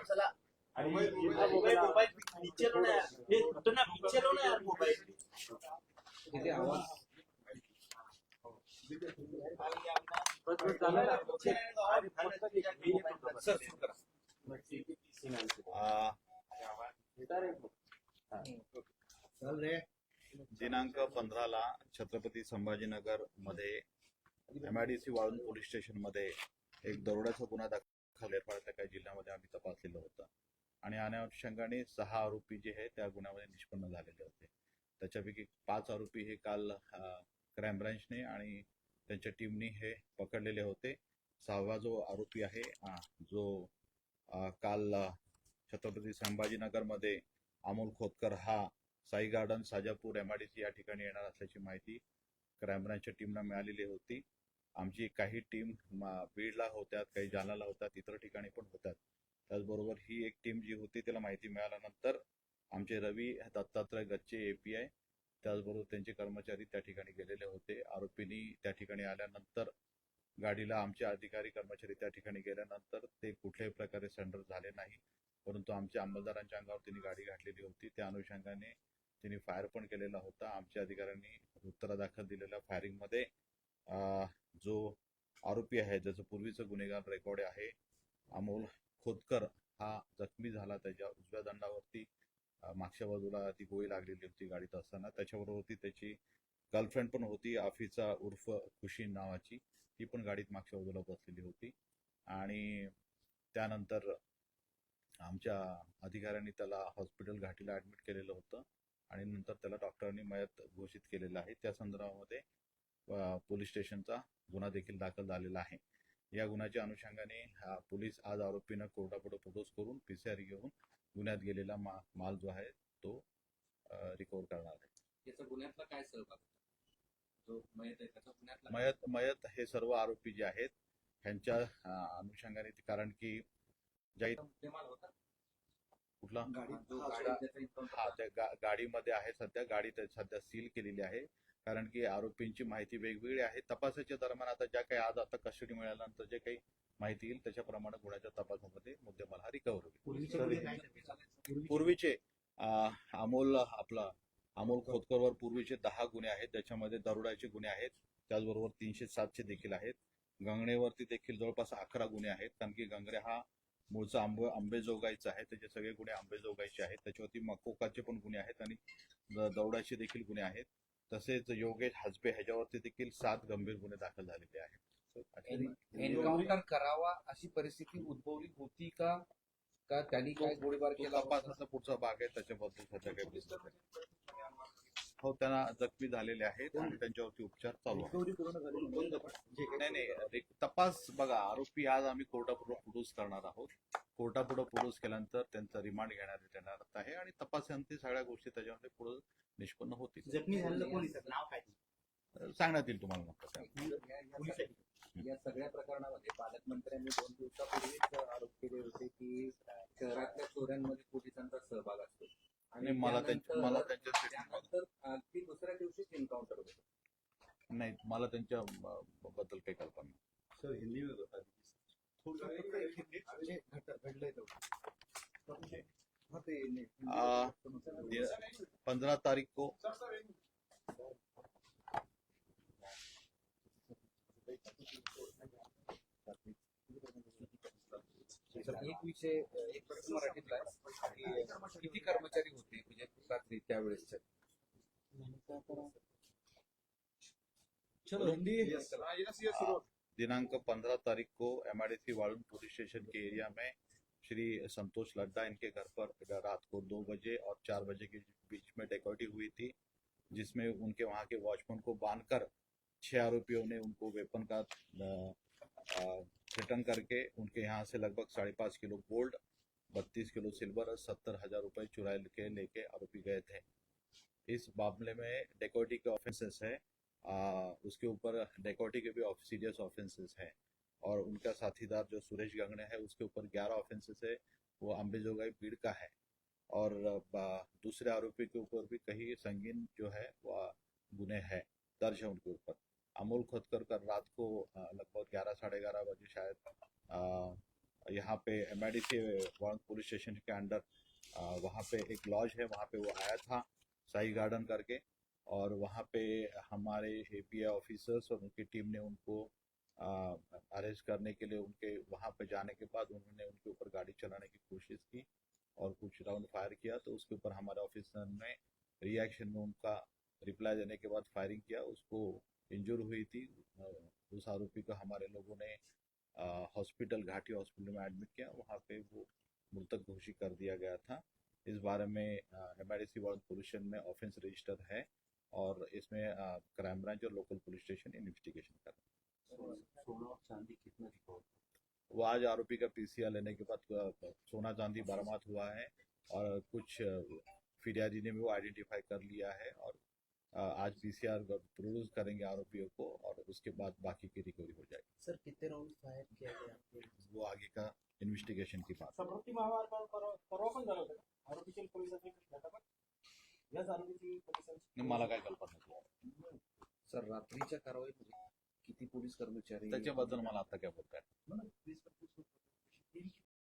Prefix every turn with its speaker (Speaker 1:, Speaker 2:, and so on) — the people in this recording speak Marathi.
Speaker 1: स्टार्ट झाला
Speaker 2: आणि
Speaker 1: मोबाईल
Speaker 2: मोबाईल-
Speaker 1: मोबाईल मोबाईल नीचे लो ना यार हे कुठं ना नीचे लो ना यार मोबाईल.
Speaker 3: किती आवाज?
Speaker 1: सर सुरू करा
Speaker 4: आ,
Speaker 3: चल रे
Speaker 4: दिनांक पंधराला छत्रपती संभाजीनगरमध्ये एमआयडीसी वाळून पोलीस स्टेशनमध्ये एक दरोड्याचा गुन्हा दाखल एरपाड्यातल्या काही जिल्ह्यामध्ये आम्ही तपासलेलं होतं. आणि अनुषंगाने सहा आरोपी जे आहे त्या गुन्ह्यामध्ये निष्पन्न झालेले होते. त्याच्यापैकी पाच आरोपी हे काल क्राईम ब्रांचने आणि त्यांच्या टीमने हे पकडलेले होते. सहावा जो आरोपी आहे जो काल छत्रपती संभाजीनगरमध्ये अमोल खोतकर हा साई गार्डन साजापूर एमआयडीसी या ठिकाणी येणार असल्याची माहिती क्राईम ब्रांचच्या टीमला मिळालेली होती. आमची काही टीम बीडला होत्या काही जालनाला होत्या इतर ठिकाणी पण होत्या त्याचबरोबर ही एक टीम जी होती त्याला माहिती मिळाल्यानंतर आमचे रवी दत्तात्रय गच्चे एपीआय त्याचबरोबर त्यांचे कर्मचारी त्या ठिकाणी गेलेले होते. आरोपींनी त्या ठिकाणी आल्यानंतर गाडीला आमचे अधिकारी कर्मचारी त्या ठिकाणी गेल्यानंतर ते कुठल्याही प्रकारे सेंडर झाले नाही. परंतु आमच्या अंमलदारांच्या अंगावर त्यांनी गाडी घातलेली होती. त्या अनुषंगाने त्यांनी फायर पण केलेला होता. आमच्या अधिकाऱ्यांनी उत्तरादाखल दिलेल्या फायरिंगमध्ये जो आरोपी आहे ज्याचं पूर्वीचं गुन्हेगार रेकॉर्ड आहे अमोल खोतकर हा जखमी झाला. त्याच्या उजव्या दंडावरती मागच्या बाजूला ती गोळी लागलेली होती गाडीत असताना. त्याच्याबरोबर त्याची गर्लफ्रेंड पण होती आफिचा उर्फ खुशी नावाची. ती पण गाडीत मागच्या बाजूला बसलेली होती. आणि त्यानंतर आमच्या अधिकाऱ्यांनी त्याला हॉस्पिटल घाटीला ऍडमिट केलेलं होतं. आणि नंतर त्याला डॉक्टरांनी मयत घोषित केलेलं आहे. त्या संदर्भामध्ये पोलीस स्टेशनचा गुन्हा देखील दाखल झालेला आहे. या गुन्ह्याच्या अनुषंगाने पोलीस आज आरोपीनं कोर्टापुढे प्रपोज करून पीसीआर घेऊन गुन्ह्यात गेलेला मा माल जो आहे तो रिकव्हर करणार आहे.
Speaker 3: याचा गुन्ह्यातला काय सहभाग मयत
Speaker 4: मयत मयत हे सर्व आरोपी जे आहेत ह्यांच्या अनुषंगाने कारण की ज्या कुठला? हा गाडीमध्ये आहे सध्या गाडी सध्या सील केलेली आहे. कारण की आरोपींची माहिती वेगवेगळी आहे. तपासाच्या दरम्यान आता ज्या काही आज आता कस्टडी मिळाल्यानंतर जे काही माहिती येईल त्याच्याप्रमाणे गुन्ह्याच्या तपासामध्ये मुद्देमाल हा रिकव्हर होईल.
Speaker 3: पूर्वीचे
Speaker 4: अमोल आपला अमोल खोतकरवर पूर्वीचे दहा गुन्हे आहेत. त्याच्यामध्ये दरोड्याचे गुन्हे आहेत. त्याचबरोबर तीनशे सातशे देखील आहेत. गंगणेवरती देखील जवळपास अकरा गुन्हे आहेत. कारण की गंगणे हा मूळचा आंबे आंबेजोगाईचा आहे. त्याचे सगळे गुन्हे आंबेजोगाईचे आहेत. त्याच्यावरती मकोकाचे पण गुन्हे आहेत आणि दौडाचे देखील गुन्हे आहेत. तसेच योगेश हजबे ह्याच्यावरती देखील सात गंभीर गुन्हे दाखल झालेले आहेत.
Speaker 3: एन्काउंटर करावा अशी परिस्थिती उद्भवली होती का? का त्यांनी काय गोळीबार केला
Speaker 4: पुढचा भाग आहे त्याच्याबद्दल सध्या काही. हो त्यांना जखमी झालेले आहेत आणि त्यांच्यावरती उपचार चालू आहेत. नाही नाही एक तपास बघा आरोपी आज आम्ही कोर्टापुढे प्रोड्यूस करणार आहोत. कोर्टापुढे प्रोड्यूस केल्यानंतर त्यांचा रिमांड घेण्यात येणार आहे आणि तपासांती सगळ्या गोष्टी त्याच्यामध्ये पुढे निष्पन्न होतील.
Speaker 1: जखमी झालेलं कोण नाव काय?
Speaker 4: सांगण्यात येईल तुम्हाला.
Speaker 3: या- सगळ्या प्रकरणामध्ये पालकमंत्र्यांनी दोन दिवसापूर्वीच आरोप केले होते की शहरातल्या चोऱ्यांमध्ये पोलिसांचा सहभाग असतो.
Speaker 4: आणि मला त्यांच्या मला त्यांच्या बद्दल काही कल्पना
Speaker 2: सर हिंदी में बता
Speaker 4: पंद्रह तारीख को
Speaker 3: एक विषय एक प्रश्न मराठीतला आहे की किती कर्मचारी होते म्हणजे रात्री त्यावेळेसच्या
Speaker 4: दिनांक 15 तारीख को एमआरडीसी वाळून पुलिस स्टेशन के एरिया में श्री संतोष लड्डा इनके घर पर रात को दो बजे और चार बजे के बीच में डेकॉटी हुई थी जिसमें उनके वहाँ के वॉचमैन को बांधकर छह आरोपियों ने उनको वेपन का रिटर्न करके उनके यहाँ से लगभग साढ़े पाँच किलो गोल्ड बत्तीस किलो सिल्वर और सत्तर हज़ार रुपए चुरा के लेके आरोपी गए थे। इस मामले में डेकोटी के ऑफेंसेस है उसके ऊपर डेकोटी के भी सीरियस ऑफेंसेस हैं और उनका साथीदार जो सुरेश गंगने है, उसके ऊपर ग्यारह ऑफेंसेस है, वो अम्बेजोगाई पीड़ का है। और दूसरे आरोपी के ऊपर भी कई संगीन जो है वह गुने हैं, दर्ज है उनके ऊपर। अमोल खोदकर कर रात को लगभग ग्यारह, साढ़े ग्यारह बजे शायद यहाँ पे M I D police station K under वहाँ पे एक लॉज है, वहाँ पे वो आया था, साई गार्डन करके। और वहाँ पे हमारे ए ऑफिसर्स और उनकी टीम ने उनको अरेस्ट करने के लिए उनके, वहाँ पे जाने के बाद उन्होंने उनके ऊपर गाड़ी चलाने की कोशिश की और कुछ राउंड फायर किया तो उसके ऊपर हमारे ऑफिसर ने रिएक्शन में उनका रिप्लाई देने के बाद फायरिंग किया। उसको इंजर हुई थी। उस आरोपी को हमारे लोगों ने हॉस्पिटल घाटी हॉस्पिटल में एडमिट किया। वहाँ पे वो मृतक घोषित कर दिया गया था। इस बारे में M I D C police में ऑफेंस रजिस्टर है। और इसमें क्राइम ब्रांच और लोकल पुलिस स्टेशन इन्वेस्टिगेशन कर रहे हैं।
Speaker 3: सोना चांदी कितना रिकॉर्ड
Speaker 4: वो आज आरोपी का पीसीआर लेने के बाद सोना चांदी बरामद हुआ है और कुछ फिरियादी ने भी वो आइडेंटिफाई कर लिया है और आज पीसीआर प्रोड्यूस करेंगे आरोपियों को और उसके बाद बाकी की रिकवरी हो जाएगी।
Speaker 1: सर कितने राउंड फायर किया गया? आपके
Speaker 4: वो आगे का इन्वेस्टिगेशन की बात।
Speaker 2: पोलिसांची
Speaker 4: मला काय कल्पना नाही.
Speaker 3: सर रात्रीच्या कारवाईमध्ये किती पोलीस कर्मचारी
Speaker 4: त्याच्याबद्दल मला आता काय बोलताय